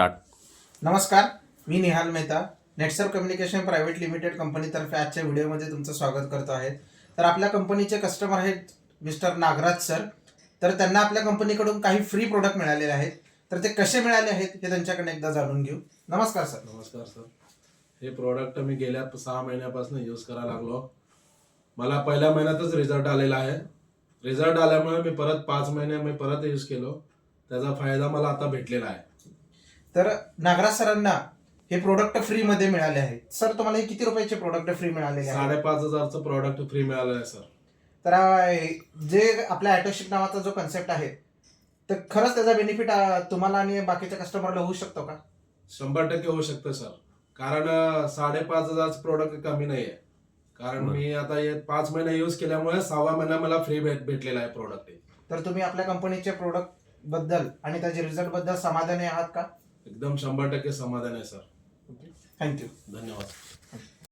Start नमस्कार मी निहाल मेहता. नेटसर कम्युनिकेशन प्रायव्हेट लिमिटेड कंपनीतर्फे आजच्या व्हिडिओमध्ये तुमचं स्वागत करतो आहे. तर आपल्या कंपनीचे कस्टमर आहेत मिस्टर नागराज सर. तर त्यांना आपल्या कंपनीकडून काही फ्री प्रोडक्ट मिळालेले आहेत. तर ते कसे मिळाले आहेत हे त्यांच्याकडे एकदा जाणून घेऊ. नमस्कार सर. नमस्कार सर. हे प्रोडक्ट मी गेल्या सहा महिन्यापासून यूज करायला लागलो. मला पहिल्या महिन्यातच रिझल्ट आलेला आहे. रिझल्ट आल्यामुळे मी परत पाच महिने मी परत यूज केलो. त्याचा फायदा मला आता भेटलेला आहे. तर नागराज सरांना हे प्रोडक्ट फ्रीमध्ये मिळाले आहेत सर तुम्हाला हे किती रुपयाचे प्रोडक्ट फ्री आहेत? साडेपाच हजारचं प्रोडक्ट फ्री मिळालं आहे सर तर अं, जे आपल्या ॲटोशिप नावाचा जो कन्सेप्ट आहे तर खरंच त्याचा बेनिफिट तुम्हाला आणि बाकीच्या कस्टमरला होऊ शकतो का? शंभर टक्के होऊ शकतं सर कारण अं, साडेपाच हजारचं प्रोडक्ट कमी नाही आहे कारण बरं. मी आता हे पाच महिने यूज केल्यामुळे सहावा महिना मला फ्री भेट भेटलेला आहे प्रोडक्ट तर तुम्ही आपल्या कंपनीच्या प्रोडक्टबद्दल आणि त्याच्या रिझल्टबद्दल समाधानी आहात का? एकदम शंभर टक्के समाधान आहे सर. थँक्यू धन्यवाद.